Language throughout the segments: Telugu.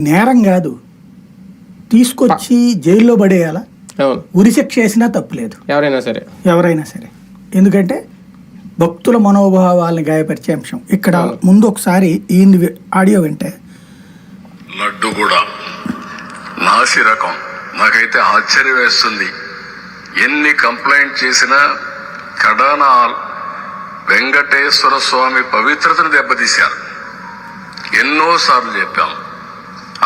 నేరం కాదు. తీసుకొచ్చి జైల్లో పడేయాలా. ఉరిశిక్ష వేసినా తప్పులేదు. ఎవరైనా సరే. ఎవరైనా సరే. ఎందుకంటే భక్తుల మనోభావాలను గాయపరిచే అంశం. ఇక్కడ ముందు ఒకసారి ఈ ఆడియో వింటే. లడ్డు కూడా. నాసి రకం. నాకైతే ఆశ్చర్యం వేస్తుంది. ఎన్ని కంప్లైంట్ చేసినా కడాన వెంకటేశ్వర స్వామి పవిత్రతను దెబ్బతీశారు. ఎన్నోసార్లు చెప్పాం.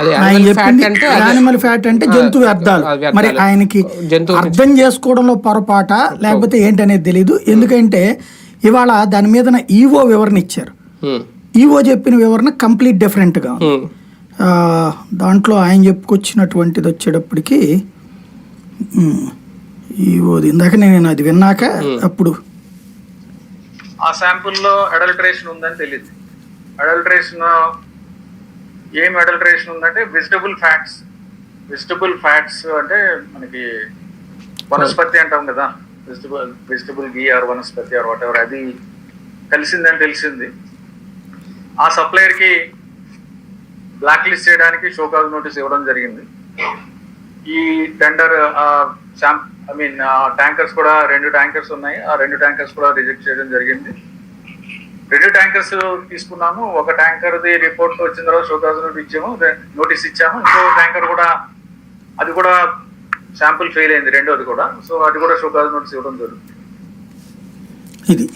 అదే. యానిమల్ ఫ్యాట్ అంటే జంతు వ్యర్థాలు. మరి ఆయనకి అర్థం చేసుకోవడంలో పొరపాట లేకపోతే ఏంటనేది తెలియదు ఎందుకంటే ఇవాళ దాని మీద ఈవో వివరణ ఇచ్చారు. ఈవో చెప్పిన వివరణ కంప్లీట్ డిఫరెంట్గా దాంట్లో ఆయన చెప్పుకొచ్చినటువంటిది వచ్చేటప్పటికి ఈవోది ఇందాక నేను అది విన్నాక అప్పుడు. ఆ శాంపుల్లో అడల్టరేషన్ ఉందని తెలియదు అడల్టరేషన్ ఏం అడల్టరేషన్ ఉందంటే వెజిటబుల్ ఫ్యాట్స్. వెజిటబుల్ ఫ్యాట్స్ అంటే మనకి వనస్పతి అంటాం కదా. Vegetable vegetable ghee or vanaspati or whatever అది కలిసిందని తెలిసింది. ఆ సప్లయర్కి బ్లాక్ లిస్ట్ చేయడానికి షోకాజ్ నోటీస్ ఇవ్వడం జరిగింది. ఈ టెండర్ ఐ మీన్ ట్యాంకర్స్ కూడా రెండు ట్యాంకర్స్ ఉన్నాయి. ఆ రెండు ట్యాంకర్స్ కూడా రిజెక్ట్ చేయడం జరిగింది. రెండు ట్యాంకర్స్ తీసుకున్నాము. ఒక ట్యాంకర్ రిపోర్ట్ వచ్చిన తర్వాత షోకాజ్ నోటీస్ ఇచ్చాము. నోటీస్ ఇచ్చాము. ఇంకో ట్యాంకర్ కూడా అది కూడా శాంపుల్ ఫెయిల్ అయింది రెండోది కూడా. సో అది కూడా షోకాజ్ నోటీస్ ఇవ్వడం జరుగుతుంది. ఇది.